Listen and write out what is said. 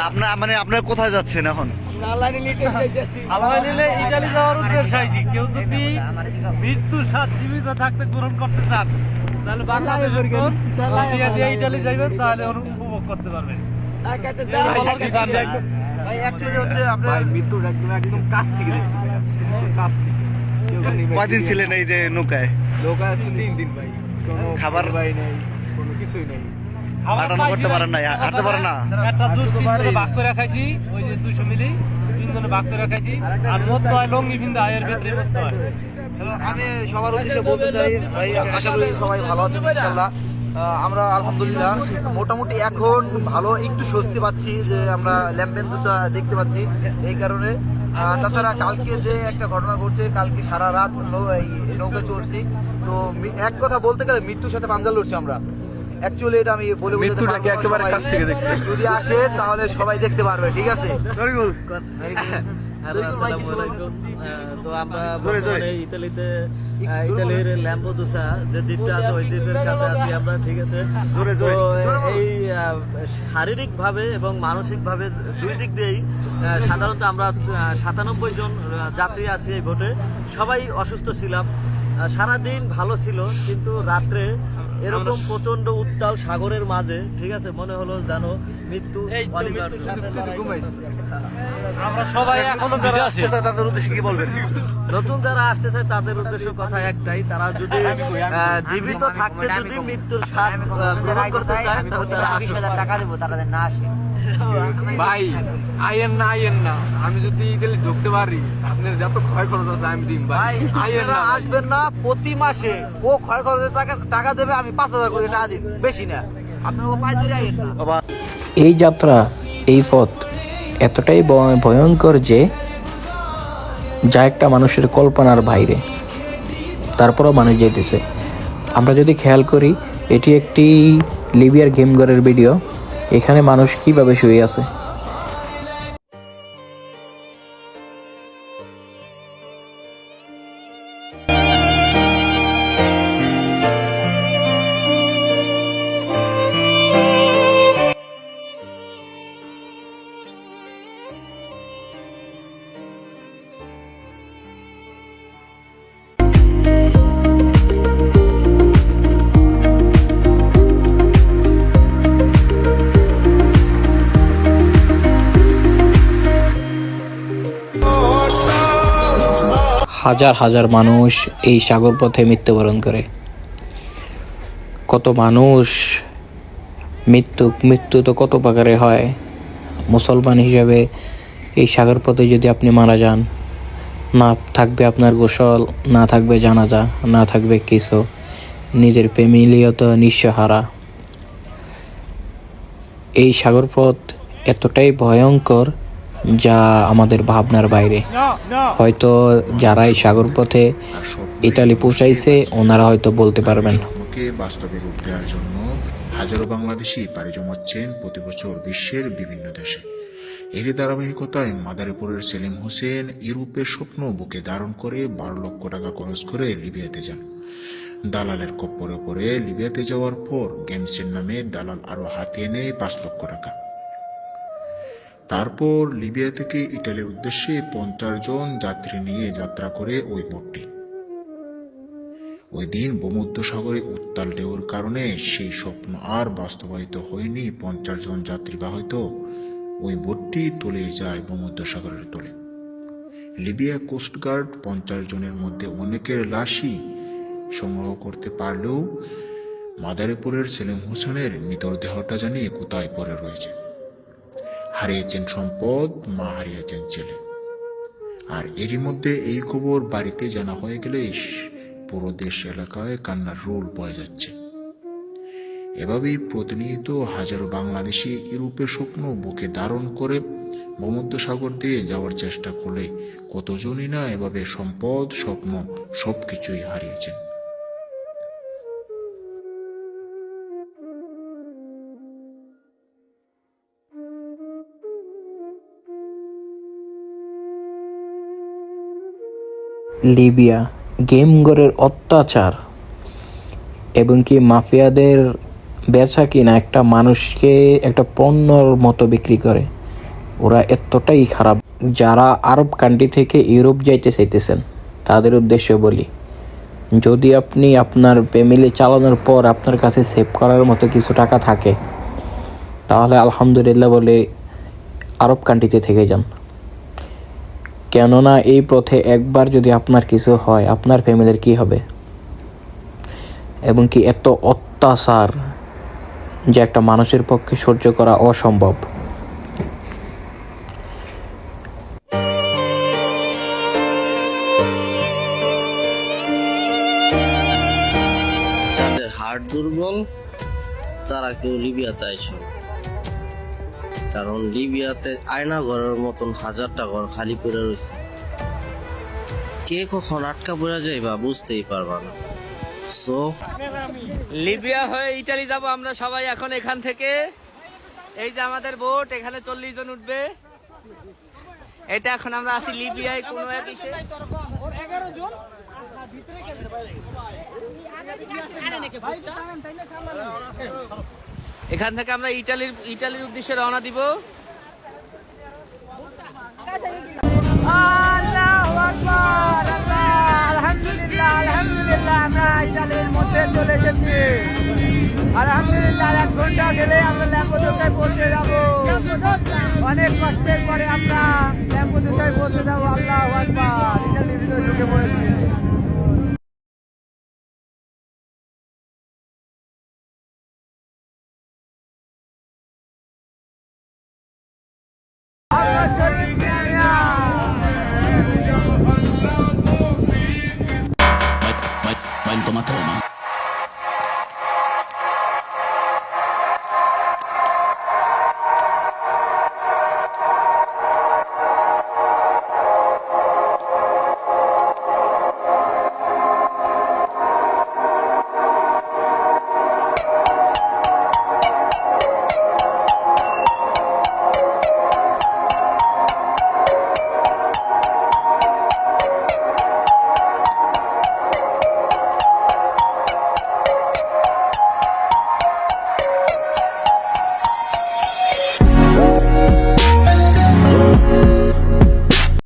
আপনার মানে আপনার কোথায় যাচ্ছেন এখন? ইটালি যাওয়ার উদ্দেশ্য কেউ যদি মৃত্যুর সাথ জীবিত থাকতে গ্রহণ করতে চান তাহলে দিয়ে ইটালি যাইবেন তাহলে উপভোগ করতে পারবেন। কয়দিন ছিলেন এই যে নৌকায়? আছে তিন দিন ভাই। খাবার- ভাই নাই কোনো কিছুই নাই। খাবার হাঁটানো করতে পারেন না হাঁটতে পারেন না। একটা জুস হাঁটতে তিন পারি জনে না। ভাগ করে খাইছি ওই যে দুশো মিলি তিনজনে ভাগ করে খাইছি আর মত হয় লঙ্গি ভিন্দা এর ভিতরে মত হয় আমি সবার উদ্দেশ্যে বলতে চাই ভাই আশা করি সবাই ভালো আছেন ইনশাআল্লাহ। আমরা আলহামদুলিল্লাহ মোটামুটি এখন ভালো একটু স্বস্তি পাচ্ছি যে আমরা ল্যাম্পেন দোসা দেখতে পাচ্ছি এই কারণে। তাছাড়া কালকে যে একটা ঘটনা ঘটছে কালকে সারা রাত নৌ- এই নৌকায় চড়ছি। তো এক কথা বলতে গেলে মৃত্যুর সাথে পাঞ্জা লড়ছি আমরা। অ্যাকচুয়ালি এটা আমি বলে বোঝাতে মৃত্যুটাকে পারব না একেবারে কাছ থেকে দেখছি। যদি আসে তাহলে সবাই দেখতে পারবে ঠিক আছে। আহ, তো আমরা। বর্তমানে ইতালিতে ইতালির ল্যাম্পোদুসা যে দ্বীপটা আছে ওই দ্বীপের কাছে আছি আমরা ঠিক আছে? তো। এই এবং মানসিক ভাবে দুই দিক দিয়েই আহ, সাধারণত আমরা সাতানব্বই জন যাত্রী আছি এই বোটে সবাই অসুস্থ ছিলাম। সারাদিন ভালো ছিল কিন্তু রাত্রে এরকম প্রচণ্ড উত্তাল সাগরের মাঝে ঠিক আছে মনে হলো জানো মৃত্যু আমরা সবাই এখনও তাদের উদ্দেশ্যে কি বলবেন নতুন যারা আসতে চায় তাদের উদ্দেশ্য কথা একটাই তারা যদি জীবিত থাকতে যদি মৃত্যুর স্বাদ গ্রহণ করতে চায় তাহলে তারা টাকা দেবো তারা না আসে ভাই আইয়েন না আইয়েন না। আমি যদি গেলে ঢুকতে পারি আপনার যত ক্ষয় খরচ আছে আমি দিম ভাই। আইয়েন না আসবেন না প্রতি মাসে ও ক্ষয় খরচের টাকা টাকা দেবে আমি পাঁচ হাজার করে টাকা দিন বেশি না। আপনার ও যাইয়েন না। এই যাত্রা এই পথ এতটাই ভয়ঙ্কর যে যা একটা মানুষের কল্পনার বাইরে। তারপরও মানুষ যেতেছে। আমরা যদি খেয়াল করি এটি একটি লিবিয়ার গেমঘরের ভিডিও এখানে মানুষ কীভাবে শুয়ে আছে? হাজার হাজার মানুষ এই সাগর পথে মৃত্যুবরণ করে। কত মানুষ মৃত্যু মৃত্যু তো কত প্রকারে হয়। মুসলমান হিসাবে এই সাগর পথে যদি আপনি মারা যান, না থাকবে আপনার গোসল, না থাকবে জানাজা, না থাকবে কিছু, নিজের ফ্যামিলিও তো নিঃস্বহারা এই সাগর পথ এতটাই ভয়ঙ্কর যা আমাদের ভাবনার বাইরে। হয়তো যারা এই সাগর পথে ইতালি পৌঁছাইছে, ওনারা হয়তো বলতে পারবেন। বাস্তবে রূপ দেওয়ার জন্য হাজারো বাংলাদেশি পাড়ি জমাচ্ছেন প্রতি বছর বিশ্বের বিভিন্ন দেশে। এরই ধারাবাহিকতায় মাদারীপুরের সেলিম হোসেন ইউরোপের স্বপ্ন বুকে ধারণ করে বারো লক্ষ টাকা খরচ করে লিবিয়াতে যান। দালালের কপ্পরে পরে লিবিয়াতে যাওয়ার পর গেমসের নামে দালাল আরও হাতিয়ে নেয় পাঁচ লক্ষ টাকা। তারপর লিবিয়া থেকে ইটালির উদ্দেশ্যে পঞ্চাশ জন যাত্রী নিয়ে যাত্রা করে ওই বোটটি। ওই দিন ভূমধ্যসাগরে উত্তাল ঢেউর কারণে সেই স্বপ্ন আর বাস্তবায়িত হয়নি পঞ্চাশ জন যাত্রীবাহিত ওই বোটটি তলে যায় ভূমধ্যসাগরের তলে। লিবিয়া কোস্টগার্ড পঞ্চাশ জনের মধ্যে অনেকের লাশই সংগ্রহ করতে পারলেও মাদারীপুরের সেলিম হোসেনের মৃতদেহটা জানিয়ে কোথায় পড়ে রয়েছে। হারিয়েছেন সম্পদ, মা হারিয়েছেন ছেলে। আর এরই মধ্যে এই খবর বাড়িতে জানা হয়ে গেলে পুরো দেশ এলাকায় কান্নার রোল বয়ে যাচ্ছে। এভাবেই প্রতিনিয়ত হাজারো বাংলাদেশি ইউরোপের স্বপ্ন বুকে ধারণ করে ভূমধ্যসাগর দিয়ে যাওয়ার চেষ্টা করলে কতজনই না এভাবে সম্পদ, স্বপ্ন সবকিছুই হারিয়েছেন লিবিয়া, গেমগরের অত্যাচার এবং কি মাফিয়াদের বেচা কিনা একটা মানুষকে একটা পণ্যর মতো বিক্রি করে। ওরা এতটাই খারাপ। যারা আরব কান্ট্রি থেকে ইউরোপ যাইতে চাইতেছেন, তাদের উদ্দেশ্য বলি, যদি আপনি আপনার ফ্যামিলি চালানোর পর আপনার কাছে সেভ করার মতো কিছু টাকা থাকে, তাহলে আলহামদুলিল্লাহ বলে আরব কান্ট্রিতে থেকে যান। কেননা এই পথে একবার যদি আপনার কিছু হয়, আপনার ফ্যামিলির কি হবে? এবং কি এত অত্যাচার যে একটা মানুষের পক্ষে সহ্য করা অসম্ভব? যাদের হার্ট দুর্বল, তারা কেউ লিবিয়াতে আইসো। কারণ লিবিয়াতে আয়না ঘরের মতন হাজারটা ঘর খালি করে রয়েছে। কে কখন আটকা পড়া যায় বা বুঝতেই পারবা না। সো লিবিয়া হয়ে ইটালি যাব আমরা সবাই এখন এখান থেকে। এই যে আমাদের বোট এখানে চল্লিশ জন উঠবে। এটা এখন আমরা আছি লিবিয়ায় কোনো এক ইসে। এখান থেকে আমরা ইটালির ইটালির উদ্দেশ্যে রওনা দিব। আলহামদুলিল্লাহ আলহামদুলিল্লাহ, আমরা ইটালির মধ্যে চলে এসেছি। আলহামদুলিল্লাহ, এক ঘণ্টা গেলে আমরা ল্যাম্পোদোসায় পৌঁছে যাব। অনেক কষ্টের পরে আমরা ল্যাম্পোদোসায় পৌঁছে যাব, আল্লাহ আকবার। ইটালির ভিতরে ঢুকে পড়েছি।